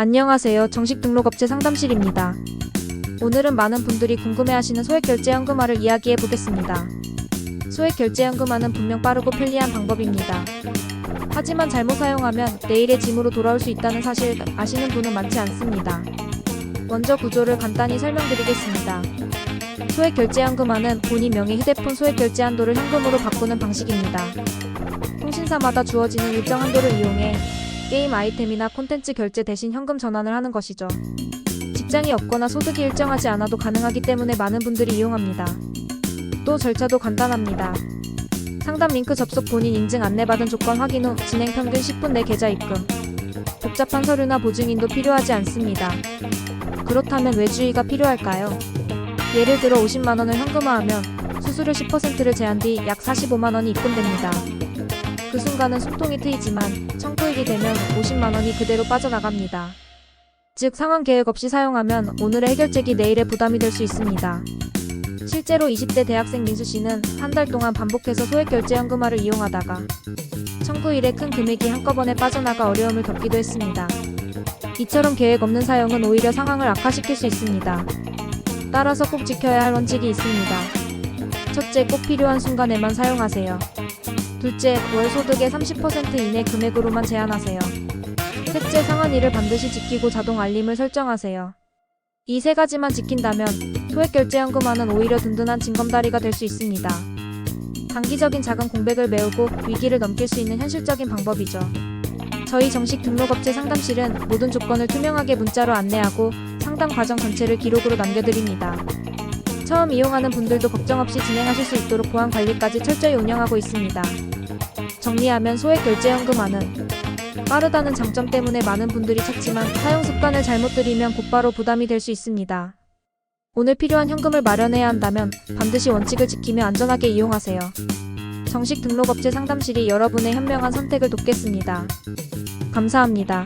안녕하세요. 정식 등록업체 상담실입니다. 오늘은 많은 분들이 궁금해하시는 소액결제연금화를 이야기해 보겠습니다. 소액결제연금화는 분명 빠르고 편리한 방법입니다. 하지만 잘못 사용하면 내일의 짐으로 돌아올 수 있다는 사실 아시는 분은 많지 않습니다. 먼저 구조를 간단히 설명드리겠습니다. 소액결제연금화는 본인 명의 휴대폰 소액결제 한도를 현금으로 바꾸는 방식입니다. 통신사마다 주어지는 일정 한도를 이용해 게임 아이템이나 콘텐츠 결제 대신 현금 전환을 하는 것이죠. 직장이 없거나 소득이 일정하지 않아도 가능하기 때문에 많은 분들이 이용합니다. 또 절차도 간단합니다. 상담 링크 접속 본인 인증 안내받은 조건 확인 후 진행 평균 10분 내 계좌 입금. 복잡한 서류나 보증인도 필요하지 않습니다. 그렇다면 왜 주의가 필요할까요? 예를 들어 50만 원을 현금화하면 수수료 10%를 제한 뒤 약 45만 원이 입금됩니다. 그 순간은 숨통이 트이지만 청구일이 되면 50만 원이 그대로 빠져나갑니다. 즉 상환 계획 없이 사용하면 오늘의 해결책이 내일의 부담이 될 수 있습니다. 실제로 20대 대학생 민수 씨는 한 달 동안 반복해서 소액 결제연금화를 이용하다가 청구일에 큰 금액이 한꺼번에 빠져나가 어려움을 겪기도 했습니다. 이처럼 계획 없는 사용은 오히려 상황을 악화시킬 수 있습니다. 따라서 꼭 지켜야 할 원칙이 있습니다. 첫째, 꼭 필요한 순간에만 사용하세요. 둘째, 월 소득의 30% 이내 금액으로만 제한하세요. 셋째, 상한일을 반드시 지키고 자동 알림을 설정하세요. 이 세 가지만 지킨다면 소액 결제연금화는 오히려 든든한 징검다리가 될 수 있습니다. 단기적인 작은 공백을 메우고 위기를 넘길 수 있는 현실적인 방법이죠. 저희 정식 등록업체 상담실은 모든 조건을 투명하게 문자로 안내하고 상담 과정 전체를 기록으로 남겨드립니다. 처음 이용하는 분들도 걱정 없이 진행하실 수 있도록 보안 관리까지 철저히 운영하고 있습니다. 정리하면 소액 결제연금화는 빠르다는 장점 때문에 많은 분들이 찾지만 사용 습관을 잘못 들이면 곧바로 부담이 될 수 있습니다. 오늘 필요한 현금을 마련해야 한다면 반드시 원칙을 지키며 안전하게 이용하세요. 정식 등록업체 상담실이 여러분의 현명한 선택을 돕겠습니다. 감사합니다.